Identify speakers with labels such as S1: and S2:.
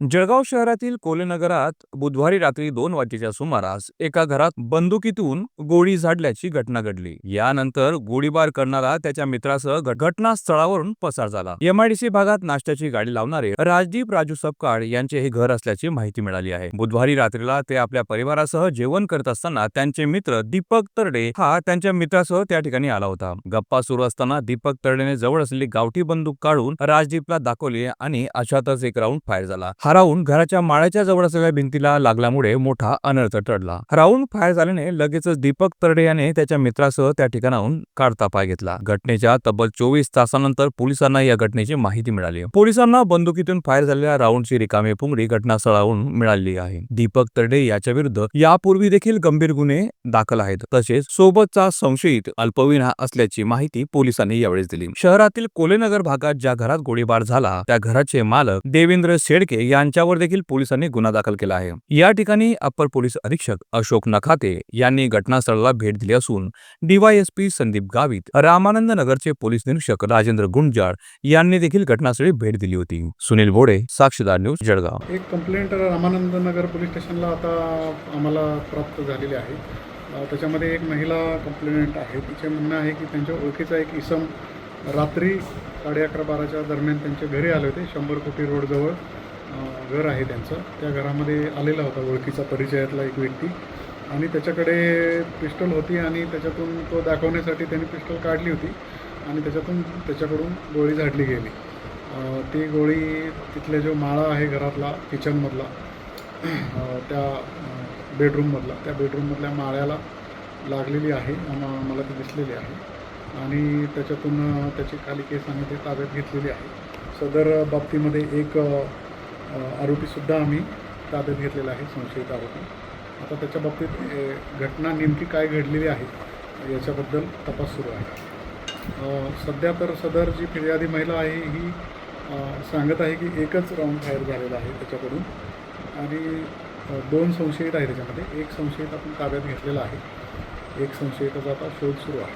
S1: जळगाव शहरातील कोलेनगरात बुधवारी रात्री दोन वाजेच्या सुमारास एका घरात बंदुकीतून गोळी झाडल्याची घटना घडली. यानंतर गोळीबार करणारा त्याच्या मित्रासह घटनास्थळावरून पसार झाला. एमआयडीसी भागात नाश्त्याची गाडी लावणारे राजदीप राजू सपकाळ यांचे हे घर असल्याची माहिती मिळाली आहे. बुधवारी रात्रीला ते आपल्या परिवारासह जेवण करत असताना त्यांचे मित्र दीपक तरडे हा त्यांच्या मित्रासह त्या ठिकाणी आला होता. गप्पा सुरू असताना दीपक तरडेने जवळ असलेली गावठी बंदूक काढून राजदीपला दाखवली आणि अशातच एक राऊंड फायर झाला. हरावून घराच्या माळ्याच्या जवळ सगळ्या भिंतीला लागल्यामुळे मोठा अनर्थ टळला. हरावून फायर झाल्याने लगेचच दीपक तरडे याने त्याच्या मित्रासह त्या ठिकाणाहून काढता पाय घेतला. घटनेच्या तब्बल चोवीस तासानंतर पोलिसांना या घटनेची माहिती मिळाली. पोलिसांना बंदुकीतून फायर झालेल्या राऊंडची रिकामी पुंगडी घटनास्थळावरून मिळाली आहे. दीपक तरडे याच्या विरुद्ध यापूर्वी देखील गंभीर गुन्हे दाखल आहेत. तसेच सोबतचा संशयित अल्पविना असल्याची माहिती पोलिसांनी यावेळेस दिली. शहरातील कोलेनगर भागात ज्या घरात गोळीबार झाला त्या घराचे मालक देवेंद्र शेडके यांच्यावर देखील पोलिसांनी गुन्हा दाखल केला आहे. या ठिकाणी अप्पर पोलीस अधीक्षक अशोक नखाते यांनी घटनास्थळाला भेट दिली असून डीवायएसपी संदीप गावित रामानंद नगरचे पोलीस निरीक्षक राजेंद्र गुंजाळ यांनी देखील घटनास्थळी भेट दिली होती. सुनील बोडे साक्षीदार न्यूज जळगाव.
S2: एक कंप्लेंट रामानंद नगर पोलीस स्टेशनला आता आम्हाला प्राप्त झालेली आहे. त्याच्यामध्ये एक महिला कंप्लेंट आहे. तिचे म्हणणं आहे की त्यांच्या ओळखीचा एक इसम रात्री साडे अकरा बाराच्या दरम्यान त्यांच्या घरी आले होते शंभर कोटी रोडजवळ. घर आहे त्यांचं. त्या घरामध्ये आलेला होता ओळखीचा परिचयातला एक व्यक्ती. आणि त्याच्याकडे पिस्टल होती आणि त्याच्यातून तो दाखवण्यासाठी त्यांनी पिस्टल काढली होती. आणि त्याच्यातून त्याच्याकडून गोळी झाडली गेली. ती गोळी तिथले जो माळा आहे घरातला किचनमधला त्या बेडरूममधला त्या बेडरूममधल्या माळ्याला लागलेली आहे. आम्हा मला ती दिसलेली आहे. आणि त्याच्यातून त्याची खाली केस आम्ही ते ताब्यात घेतलेली आहे. सदर बाबतीमध्ये एक आरोपीसुद्धा आम्ही ताब्यात घेतलेला आहे संशयित आरोपी आता त्याच्या बाबतीत घटना नेमकी काय घडलेली आहे याच्याबद्दल तपास सुरू आहे. सध्या तर सदर जी फिर्यादी महिला आहे ही सांगत आहे की एकच राऊंड फायर झालेला आहे त्याच्याकडून. आणि दोन संशयित आहे त्याच्यामध्ये. एक संशयित आपण ताब्यात घेतलेला आहे. एक संशयिताचा आता शोध सुरू आहे.